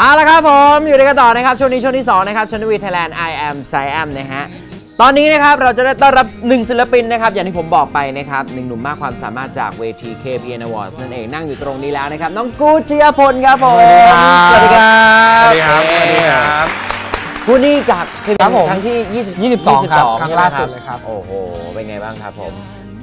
เอาละครับผมอยู่ในกันต่อนะครับช่วงนี้ช่วงที่2นะครับชนวีไทยแลนด์ I am s i am นะฮะตอนนี้นะครับเราจะได้ต้อนรับหนึ่งศิลปินนะครับอย่างที่ผมบอกไปนะครับหนึ่งหนุ่มมากความสามารถจากเวที KPN Awards นั่นเองนั่งอยู่ตรงนี้แล้วนะครับน้องกูดชยพลครับผมสวัสดีครับสสวัวัสสดีดีคครัรับบสวัสดีครับผู้นี้จากเคยครับผมครั้งที่ 20 22 ครับครั้งใช่ไหมล่าสุดเลยครับโอ้โหเป็นไงบ้างครับผม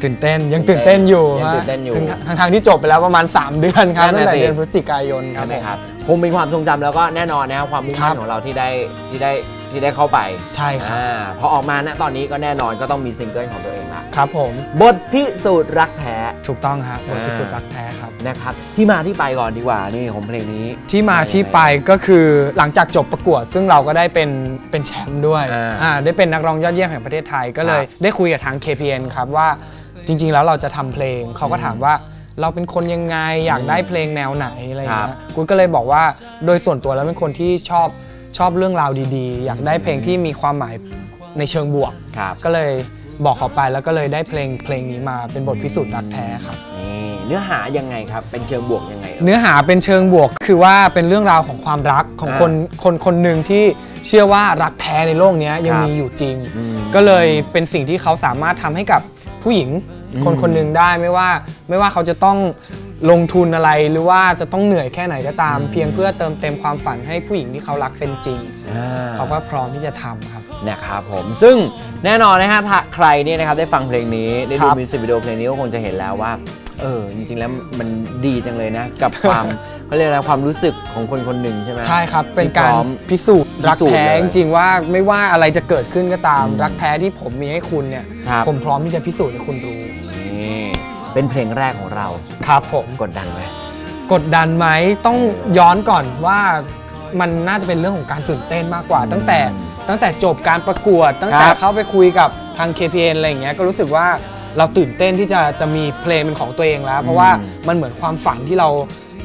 ตื่นเต้นยังตื่นเต้นอยู่ยังฮะตื่นเต้นอยู่ถึงทางทางที่จบไปแล้วประมาณ 3 เดือนครับนั่ตั้นงน่ะแต่สิ เดือนพฤศจิกายนครัใช่บไหมผมครับคงเป็นความทรงจำแล้วก็แน่นอนนะครับความมุ่งมั่นครับของเราที่ได้ที่ได้ที่ได้เข้าไปใช่ครับอ่าพอออกมาณตอนนี้ก็แน่นอนก็ต้องมีซิงเกิลของตัวเองละครับผมบทพิสูจน์รักแท้ ถูกต้องครับบทอ่าพิสูจน์รักแท้ครับ นะครับที่มาที่ไปก่อนดีกว่านี่ของเพลงนี้ ที่มาที่ไปก็คือหลังจากจบประกวด ซึ่งเราก็ได้เป็นเป็นแชมป์ด้วยอ่าอ่าได้เป็นนักร้องยอดเยี่ยมแห่งประเทศไทยก็เลยครับได้คุยกับทาง KPN ครับว่า จริง ๆ แล้วเราจะทำเพลงเขาก็ถามว่าเราเป็นคนยังไงอยากได้เพลงแนวไหนอะไรอย่างครัเงี้บยกูก็เลยบอกว่าโดยส่วนตัวแล้วเป็นคนที่ชอบชอบเรื่องราวดีๆ อยากได้เพลงที่มีความหมายในเชิงบวกครับก็เลยบอกเขาไปแล้วก็เลยได้เพลงเพลงนี้มาเป็นบทพิสูจน์รักแท้ครับนี่เนื้อหายังไงครับ เป็นเชิงบวกยังไงเอ่ยเนื้อหาเป็นเชิงบวกคือว่าเป็นเรื่องราวของความรักของอ่าคนคนคนหนึ่งที่เชื่อว่ารักแท้ในโลกเนี้ยยังครับมีอยู่จริงอืมก็เลยเป็นสิ่งที่เขาสามารถทำให้กับ ผู้หญิงอืมคนคนหนึ่งได้ไม่ว่า ไม่ว่าเขาจะต้องลงทุนอะไรหรือว่าจะต้องเหนื่อยแค่ไหนก็ตาม เพียงเพื่อเติมเต็มความฝันให้ผู้หญิงที่เขารักเป็นจริงอ่าเขาก็พร้อมที่จะทำครับนะครับผมซึ่งแน่นอนนะฮะถ้าใครเนี่ยนะครับได้ฟังเพลงนี้ได้ดูครับมิวสิกวิดีโอเพลงนี้ก็คงจะเห็นแล้วว่าเออจริงๆแล้วมันดีจังเลยนะกับความ เขาเรียกอะไรความรู้สึกของคนคนหนึ่งใช่ไหมใช่ครับ เป็นที่การพร้อมพิสูจน์รักพิสูจน์แท้เลยจริงๆว่าไม่ว่าอะไรจะเกิดขึ้นก็ตาม รักแท้ที่ผมมีให้คุณเนี่ยครับผมพร้อมที่จะพิสูจน์ให้คุณรู้นี่เป็นเพลงแรกของเราครับผมกดดันไหมกดดันไหมต้องย้อนก่อนว่ามันน่าจะเป็นเรื่องของการตื่นเต้นมากกว่า ตั้งแต่ตั้งแต่จบการประกวด ตั้งแต่ครับเข้าไปคุยกับทาง KPN อะไรอย่างเงี้ยก็รู้สึกว่าเราตื่นเต้นที่จะจะมีเพลงเป็นของตัวเองแล้ว เพราะว่ามันเหมือนความฝันที่เรา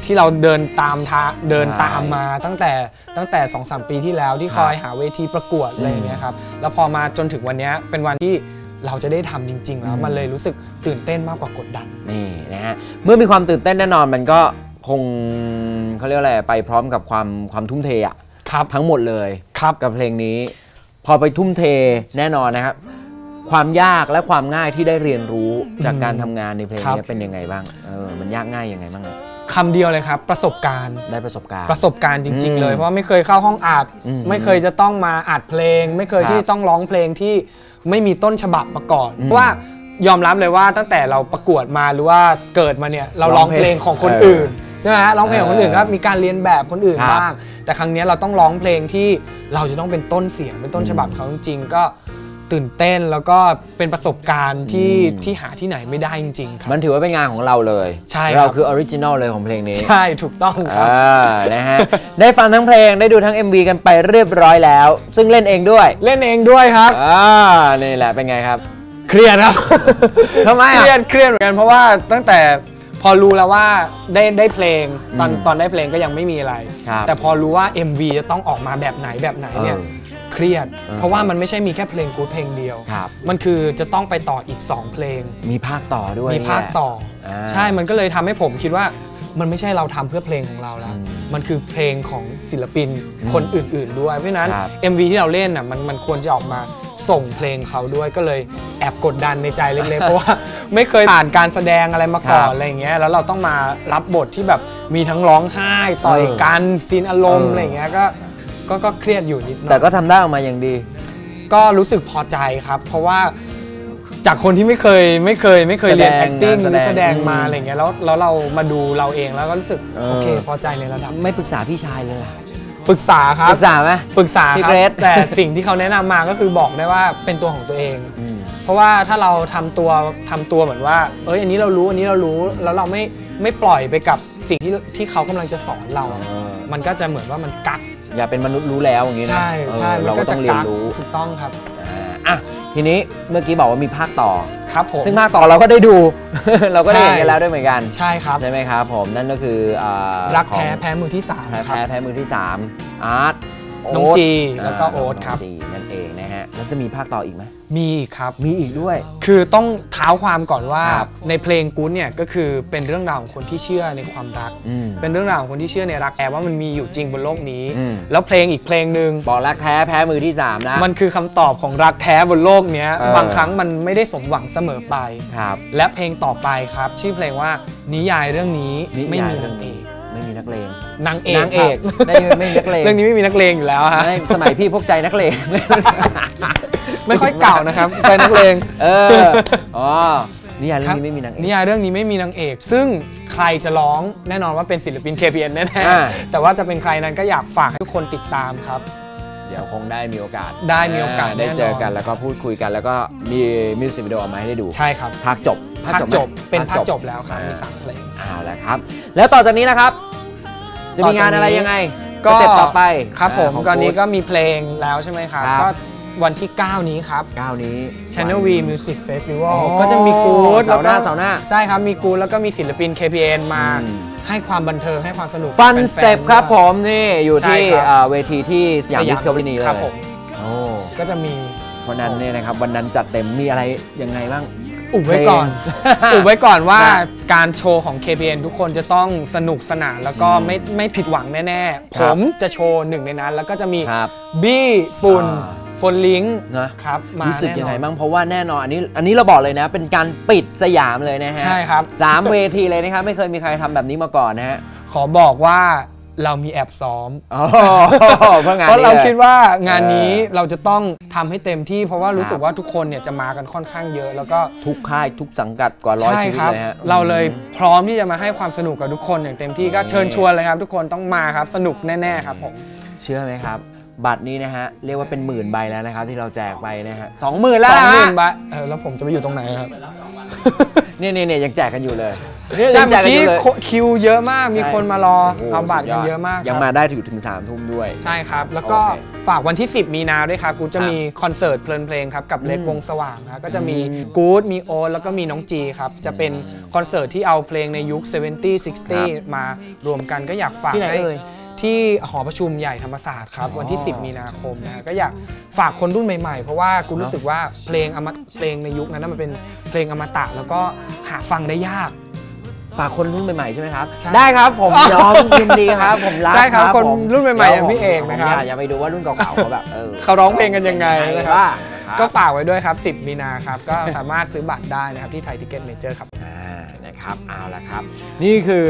ที่เราเดินตามทางเดินตามมาตั้งแต่ตั้งแต่2อสปีที่แล้วที่คอยหาเวทีประกวดอะไรอย่างเงี้ยครับแล้วพอมาจนถึงวันเนี้ยเป็นวันที่เราจะได้ทำจริง ๆ แล้วมันเลยรู้สึกตื่นเต้นมากกว่ากดดันนี่นะฮะเมื่อมีความตื่นเต้นแน่นอนมันก็คงเขาเรียกอะไรไปพร้อมกับความความทุ่มเทอะครับทั้งหมดเลยครับกับเพลงนี้ พอไปทุ่มเทแน่นอนนะครับ ความยากและความง่ายที่ได้เรียนรู้จากการทำงานในเพลงครับนี้เป็นยังไงบ้างเออมันยากง่ายยังไงบ้างอะ คำเดียวเลยครับ ประสบการณ์ได้ประสบการณ์ ประสบการณ์จริงอืมๆเลยเพราะว่าไม่เคยเข้าห้องอัดอืมไม่เคยจะต้องมาอัดเพลง ไม่เคยครับที่ต้องร้องเพลงที่ไม่มีต้นฉบับมาก่อนอืมเพราะว่ายอมรับเลยว่าตั้งแต่เราประกวดมาหรือว่าเกิดมาเนี่ยเราร้ร้อองงเพเพลลงงของคนเอออื่นใช่ไหมฮะร้องเพลงของคนอื่นเออก็มีการเรียนแบบคนอื่นครับบ้างแต่ครั้งเนี้ยเราต้องร้องเพลงที่เราจะต้องเป็นต้นเสียงเป็นต้นฉบับเขาจริงๆก็ ตื่นเต้นแล้วก็เป็นประสบการณ์ที่อืมที่หาที่ไหนไม่ได้จริง ๆ ครับ มันถือว่าเป็นงานของเราเลยใช่ครับ เราคือออริจินอลเลยของเพลงนี้ใช่ถูกต้องครับ อ่านะฮะ ได้ฟังทั้งเพลงได้ดูทั้ง MV กันไปเรียบร้อยแล้ว ซึ่งเล่นเองด้วยเล่นเองด้วยครับ อ่านี่แหละเป็นไงครับ เครียดครับ ทำไมเคอะรียดเครียดเหมือนกันเพราะว่าตั้งแต่พอรู้แล้วว่าได้ได้เพลงตอนอืมตอนได้เพลงก็ยังไม่มีอะไร ครับแต่พอรู้ว่า MV จะต้องออกมาแบบไหนแบบไหนเนี่ย เออ เครียดเออเพราะว่ามันไม่ใช่มีแค่เพลงกู๊ดเพลงเดียวครับมันคือจะต้องไปต่ออีก 2 เพลง มีภาคต่อด้วย มีภาคต่ออาใช่มันก็เลยทำให้ผมคิดว่ามันไม่ใช่เราทำเพื่อเพลงของเราแล้วอืมมันคือเพลงของศิลปินคนอื่น ๆ ด้วย เพราะฉะนั้นครับ MV ที่เราเล่นน่ะมันมันควรจะออกมาส่งเพลงเขาด้วยก็เลยแอบกดดันในใจเล็กๆ เพราะว่าไม่เคยผ่านการแสดงอะไรมาก่อครันบอะไรอย่างเงี้ยแล้วเราต้องมารับบทที่แบบมีทั้งร้องไห้ต่อยเออกันซีนอารมณ์เออออะไรอย่างเงี้ยก็ ก็ก็เครียดอยู่นิดหน่อยแต่ก็ทำได้ออกมาอย่างดี ก็รู้สึกพอใจครับ เพราะว่าจากคนที่ไม่เคยไม่เคยไม่เคยเรียน แสดง acting งานแสดงแสดงมาอืมอะไรเงี้ยแล้วแล้วเรามาดูเราเองแล้วก็รู้สึกเออ โอเคพอใจในระดับไม่ปรึกษาพี่ชายเลยล่ะปรึกษาครับปรึกษาไหม ปรึกษาพี่ครับเกรซแต่สิ่งที่เขาแนะนำมาก็คือบอกได้ว่าเป็นตัวของตัวเองอืมเพราะว่าถ้าเราทำตัวทำตัวเหมือนว่า เอ้ยอันนี้เรารู้อันนี้เรารู้แล้วเราไม่ ไม่ปล่อยไปกับสิ่งที่ที่เขากำลังจะสอนเราเออมันก็จะเหมือนว่ามันกักอย่าเป็นมนุษย์รู้แล้วอย่างนี้นะใช่ใช่เออมัเรานก็ก็ต้จะองเรียนกักรู้ถูกต้องครับ อ่าอะทีนี้เมื่อกี้บอกว่ามีภาคต่อ ครับผม ซึ่งภาคต่อเราก็ได้ดู เราก็ได้ใช่เห็นกันแล้วด้วยเหมือนกันใช่ครับ ใช่ไหมครับผมนั่นก็คืออ่ารักของแท้แพ้มือที่สามแพ้ครับ แพ้แพ้มือที่3อาร์ต น้องโอ๊ตจีแล้วก็โอ๊ตาครับน้งจีนั่นเองนะฮะ แล้วจะมีภาคต่ออีกไหมมีครับ มีอีกด้วย คือต้องเท้าความก่อนว่าครับในเพลงกู๊ดเนี่ยก็คือเป็นเรื่องราวของคนที่เชื่อในความรัก อืมเป็นเรื่องราวของคนที่เชื่อในรักแอบว่ามันมีอยู่จริงบนโลกนี้ อืม แล้วเพลงอีกเพลงหนึ่งบอกรักแท้แพ้มือที่สามนะ มันคือคำตอบของรักแท้บนโลกเนี้ยเออ บางครั้งมันไม่ได้สมหวังเสมอไป ครับ และเพลงต่อไปครับ ชื่อเพลงว่านิยายเรื่องนี้ไม่มีนางเอก ไม่มีนักเลงนางเอกนางเอกครับไม่ไม่มีนักเลงเรื่องนี้ไม่มีนักเลงอยู่แล้วฮะไม่สมัยพี่พวกใจนักเลงไม่ค่อยเก่านะครับใจนักเลงเอออ๋อนิยายเรื่องนี้ไม่มีนางเอกนิยายเรื่องนี้ไม่มีนางเอก ซึ่งใครจะร้องแน่นอนว่าเป็นศิลปิน KPN แน่อ่าๆแต่ว่าจะเป็นใครนั้นก็อยากฝากให้ทุกคนติดตามครับ เดี๋ยวคงได้มีโอกาสได้มีโอกาสได้เจอกันแน่นอนแล้วก็พูดคุยกัน แล้วก็มีมิวสิกวิดีโอออกมาให้ได้ดูใช่ครับภาคจบภาคไหมจบเป็นภาคจบภแล้วครับอ่มีสามเพลง เอาละครับ แล้วต่อจากนี้นะครับ จะมีงานอะไรยังไงสเต็ปต่อไปครับผมาของตอนนี้โค้ชก็มีเพลงแล้วใช่ไหมครับครับ ก็ วันที่ 9 นี้ครับ ก้าวนี้ Channel V Music Festival อ๋อก็จะมีกู๊ดเสาร์หน้าเสาร์หน้าใช่ครับ มีกู๊ดแล้วก็มีศิลปิน KPN มาอืม ให้ความบันเทิงให้ความสนุกฟันกับสแฟๆเต็ปครับด้วย ผมนี่อยู่ใช่ที่ครับเอ่อเวทีที่สยามดิสคัฟเวอรี่เลยครับผมโอ้ก็จะมี เพราะนั้นเนี่ยนะครับวันนั้นจัดเต็มมีอะไรยังไงบ้าง อุบไว้ก่อน เพลงอุบไว้ก่อนว่าได้การโชว์ของ KPN ทุกคนจะต้องสนุกสนานแล้วก็ไม่ไม่ผิดหวังแน่ ๆ คผรับมจะโชว์หนึ่งในนั้น แล้วก็จะมีครับบี้ฝุ่นอ่า ฟนลิงนะครับมารู้สึกแน่นอนยังไงบ้างเพราะว่าแน่นอนอันนี้อันนี้เราบอกเลยนะ เป็นการปิดสยามเลยนะฮะใช่ครับสามเวทีเลยนะครับไม่เคยมีใครทำแบบนี้มาก่อนนะฮะขอบอกว่าเรามีแอบซ้อมอ๋อเพราะงานเพราะนี้เราลยคิดว่างานนี้เออเราจะต้องทำให้เต็มที่ เพราะว่ารู้สึคกรับว่าทุกคนเนี่ยจะมากันค่อนข้างเยอะ แล้วก็ทุกค่ายทุกสังกัดกว่าร้อยใช่ชีวิตครับเลยฮะเราเลยพร้อมที่จะมาให้ความสนุกกับทุกคนอย่างเต็มที่ก็เชิญชวนเลยครับ ทุกคนต้องมาครับสนุกแน่ๆครับผมเชื่อไหมครับ บัตรนี้นะฮะ เรียกว่าเป็นหมื่นใบแล้วนะครับ ที่เราแจกไปนะฮะสองหมื่นแล้วสองนะหมื่ฮะนบาทเออแล้วผมจะไปอยู่ตรงไหนครับเนี่ยเนี่ยเนี่ยยังแจกกันอยู่เลยเนี่ยใช่ยังแจเมื่กอกันอกี้ยู่เลย คิวเยอะมากมีใช่ คนมารอโโหเอาบัตรกันสุดเยอะมากยังครับมาได้ถึงถึงสามทุ่มด้วย ใช่ครับ แล้วก็โอเคฝากวันที่ 10 มีนาด้วยครับกูจะครับมีคอนเสิร์ตเพลินเพลงครับกับเล็กอืมวงสว่างครับก็จะมีอืมกู๊ดมีโอ๊ตแล้วก็มีน้องจีครับ จะเป็นคอนเสิร์ตที่เอาเพลงในยุค 70 60 มารวมกันก็อยากฝากที่ไหนให้เอ่ย ที่หอประชุมใหญ่ธรรมศาสตร์ครับ วันที่อ๋อ10 มีนาคมนะฮะก็อยากฝากคนรุ่นใหม่ๆ เพราะว่ากูรู้สึกว่าเพลงอมตะเพลงในยุคนั้นนะมันเป็นเพลงอมตะแล้วก็หาฟังได้ยาก ฝากคนรุ่นใหม่ๆใช่ไหมครับ ใช่ได้ครับผมยอมยินดีครับ ผมรักใช่ครับคนผมรุ่นใหม่ๆอย่างพี่ดี๋วเอกนะครับ ผมอยากจะไปดูว่ารุ่นเก่าๆเขาแบบเออเขาร้องเพลงกันยังไงนะครับว่าก็ฝากไว้ด้วยครับ 10 มีนาครับ ก็สามารถซื้อบัตรได้นะครับที่ไทยทิเก็ตเมเจอร์ครับ อ่า นะครับเอาละครับ นี่คือ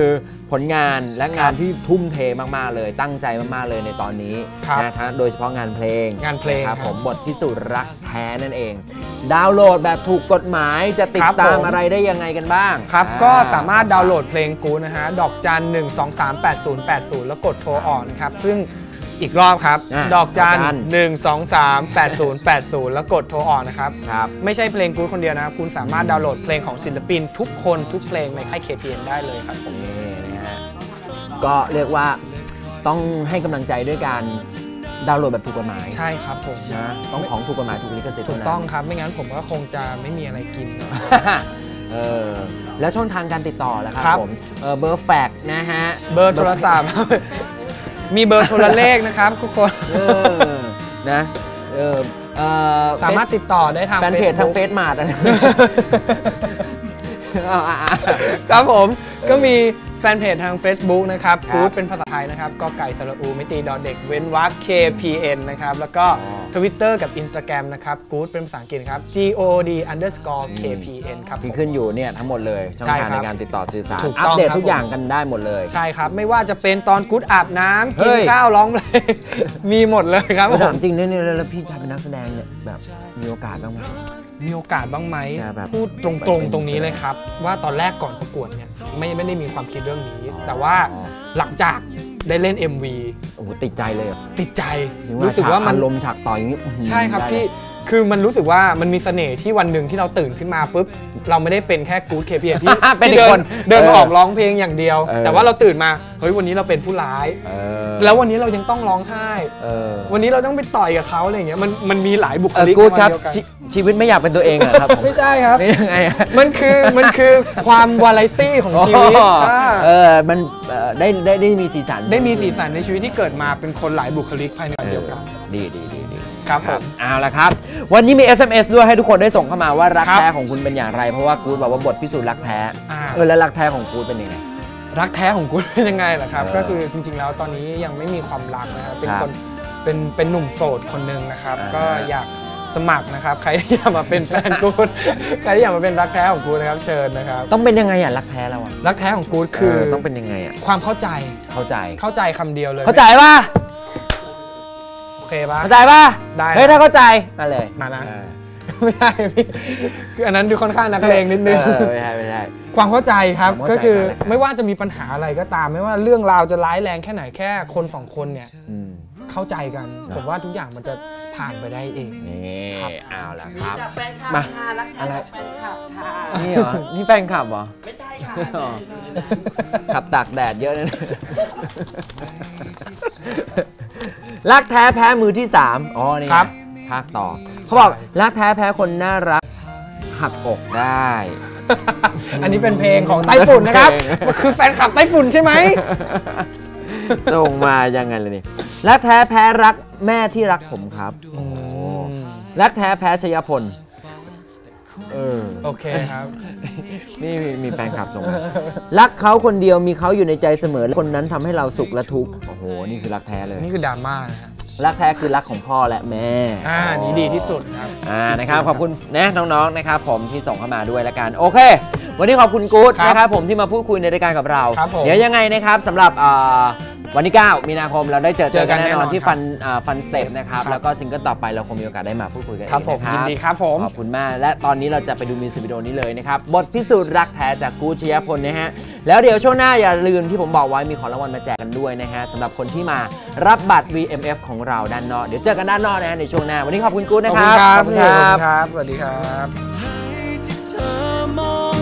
ผลงานและงานที่ทุ่มเทมากๆเลย ตั้งใจมากๆเลยในตอนนี้ครับนะฮะโดยเฉพาะงานเพลงงานเพลงนะครับครับผมบทพิสูจน์รักแท้นั่นเอง ดาวน์โหลดแบบถูกกฎหมายจะติดครับตามผมอะไรได้ยังไงกันบ้างครับอ่ก็สามารถดาวน์โหลดเพลงกูนะฮะดอกจัน 1 2 3 8 0 8 0 แล้วกดโทรออกนะครับซึ่ง อีกรอบครับ อ่าดอกจันดอกจัน1 2 3 8 0 8 0แล้วกดโทรออกนะครับ ครับ ไม่ใช่เพลงกูคนเดียวนะครับ คุณสามารถดาวน์โหลดเพลงของศิลปินทุกคนทุกเพลงในค่าย KPN ได้เลยครับผมนี่นะฮะ ก็เรียกว่าต้องให้กำลังใจด้วยการดาวน์โหลดแบบถูกกฎหมายใช่ครับผม นะต้องของถูกกฎหมายถูกลิขสิทธิ์ถูกเท่านั้น ต้อง ครับ ไม่งั้นผมก็คงจะไม่มีอะไรกินนะเออแล้วช่องทางการติดต่อแล้วครับครับ ผมเออเบอร์แฟกซ์นะฮะเบอร์โทรศัพท์ มีเบอร์โทรเลขนะครับ ทุกคน เออนะเออเออสามารถติดต่อได้ทางแฟนเพจทาง Facebook เฟซมาร์ทอะไรเอาอะอะครับผมก็มี แฟนเพจทาง Facebook นะครับครับกู๊ดเป็นภาษาไทยนะครับก็ไก่สระอูมิตีดอเด็กเว้นวรรค KPN นะครับแล้วก็ อ๋อ Twitter กับ Instagram นะครับกู๊ดเป็นภาษาอังกฤษครับ G O D underscore KPN ครับผที่มขึ้นอยู่เนี่ยทั้งหมดเลยช่องใช่ทางครัในบการติดต่อสื่อสารถูกอัต้ปองเดตครับทุกอย่างกันได้หมดเลย ใช่ครับ ไม่ว่าจะเป็นตอนกู๊ดอาบน้ำกินเฮ้ยข้าวร้องเพลงมีหมดเลยครับผถามมจริงเนี่ยเนี่ยแล้วพี่ชายเป็นนักแสดงเนี่ยแบบมีโอกาสบ้างไหม มีโอกาสบ้างไหมจะแบบพูดตรงๆ ตรงนี้เลยครับ ว่าตอนแรกก่อนประกวดเนี่ย ไม่ไม่ได้มีความคิดเรื่องนี้ แต่ว่าอ๋อหลังจากได้เล่น MV โอ้โหติดใจเลยอะติดใจถึงรู้สึกว่ามันฉอารมณ์ฉากต่อยอย่างนี้อื้อหือใช่ครับได้พี่เลยคือมันรู้สึกว่ามันมีเสน่ห์ที่วันหนึ่งที่เราตื่นขึ้นมาปุ๊บเราไม่ได้เป็นแค่กู๊ดเคพีที่เป็นที่อีกเดิคนนเดินมาออกร้องเพลงอย่างเดียวเออแต่ว่าเราตื่นมาเฮ้ยวันนี้เราเป็นผู้ร้ายเออแล้ววันนี้เรายังต้องร้องไห้เออวันนี้เราต้องไปต่อยกับเขาอะไรอย่างเงี้ยมันมันมีหลายบุคเออลิกกูดในวันครับเดียวกัน ชีชีวิตไม่อยากเป็นตัวเองเหรอครับผมไม่ใช่ครับ นี่ยังไงอะ มันคือมันคือความวาไรตี้ของชีวิตอ๋ออ่าเออ มันเอ่อได้ได้ได้มีสีสันได้มีสีสันในชีวิตที่เกิดมาเป็นคนหลายบุคลิกภายในวันเดียวกัน ดีดีดีดีครับผมเอาละครับ วันนี้มี SMS ด้วยให้ทุกคนได้ส่งเข้ามาว่ารักครับแท้ของคุณเป็นอย่างไร เพราะว่ากูดบอกว่าบทพิสูจน์รักแท้อ่า เออแล้วรักแท้ของกูดเป็นยังไง รักแท้ของคุณเป็นยังไงล่ะครับ เออก็คือจริง ๆ แล้วตอนนี้ยังไม่มีความรักนะครับ เป็นครับคนเป็นเป็นหนุ่มโสดคนหนึ่งนะครับ อ่าก็อยาก สมัครนะครับ ใครที่อยากมาเป็นแฟนกูดใครที่อยากมาเป็นรักแท้ของกูดนะครับเชิญนะครับต้องเป็นยังไงอะรักแท้เราอะรักแท้ของกูดคือเต้องเป็นยังไงอะความเข้าใจเข้าใจเข้าใจคำเดียวเลยเข้าใจป่ะโอเคปะเข้าใจป่ะได้เฮ้ยถ้าเข้าใจมาเลยมานะเออไม่ได้พี่คืออันนั้นดูค่อนข้างนักเลงนิดนึงเออไม่ใช่ไม่ใช่ความเข้าใจครับความเข้าใจก็คือกันและกันไม่ว่าจะมีปัญหาอะไรก็ตาม ไม่ว่าเรื่องราวจะร้ายแรงแค่ไหนแค่คนสองคนเนี่ยอืมเข้าใจกันผมว่าทุกอย่างมันจะ ผ่านไปได้เอง นี่ครับ เอาละครับ จากแฟนคลับมาค่ะรักแท้อะไร จากแฟนคลับค่ะ นี่เหรอ นี่แฟนคลับเหรอ ไม่ใช่ค่ะอ๋อ ขับตากแดดเยอะเลยนะรักแท้แพ้มือที่ 3 อ๋อ นี่ไงครับ ภาคต่อ เขาบอกรักแท้แพ้คนน่ารัก หักอกได้ อันนี้เป็นเพลงของไต้ฝุ่นนะครับ เพลงมันคือแฟนคลับไต้ฝุ่นใช่ไหม ส่งมายังไงเลยนี่รักแท้แพ้รัก แม่ที่รักผมครับโอ้รักแท้แพ้ชยพลเออโอเคครับ นี่มีมีแฟนคลับส่งมารักเขาคนเดียวมีเขาอยู่ในใจเสมอและคนนั้นทำให้เราสุขและทุกข์โอ้โห นี่คือรักแท้เลย นี่คือดราม่านะฮะรักแท้คือรักของพ่อและแม่ อ่านี่ดีที่สุดครับ อ่าจงๆนะครับ ขอบคุณนะน้องๆ นะครับผมที่ส่งเข้ามาด้วยละกัน โอเค วันนี้ขอบคุณกู๊ดครับนะครับผมที่มาพูดคุยในรายการกับเราครับผมเดี๋ยวยังไงนะครับสำหรับเอ่อ วันที่ 9 มีนาคมเราได้เจอเจอกันแน่นอนแน่นอนที่ฟันฟันสเตปนะครับครับแล้วก็ซิงเกิลต่อไปเราคงมีโอกาสได้มาพูดคุยกันครับอีกผมนะยินดีครับผมขอบคุณมาก และตอนนี้เราจะไปดูมิวสิกวิดีโอนี้เลยนะครับบทพิสูจน์รักแท้จากกู๊ดชยพลนะฮะแล้วเดี๋ยวช่วงหน้าอย่าลืมที่ผมบอกไว้มีของรางวัลมาแจกกันด้วยนะฮะสำหรับคนที่มารับบัตร VMF ของเราด้านนอกเดี๋ยวเจอกันด้านนอกนะฮะในช่วงหน้าวันนี้ขอบคุณกู๊ดขนะอบคคุณรับครับขอบคุณครับครับสวัสดีครับที่เธอมอง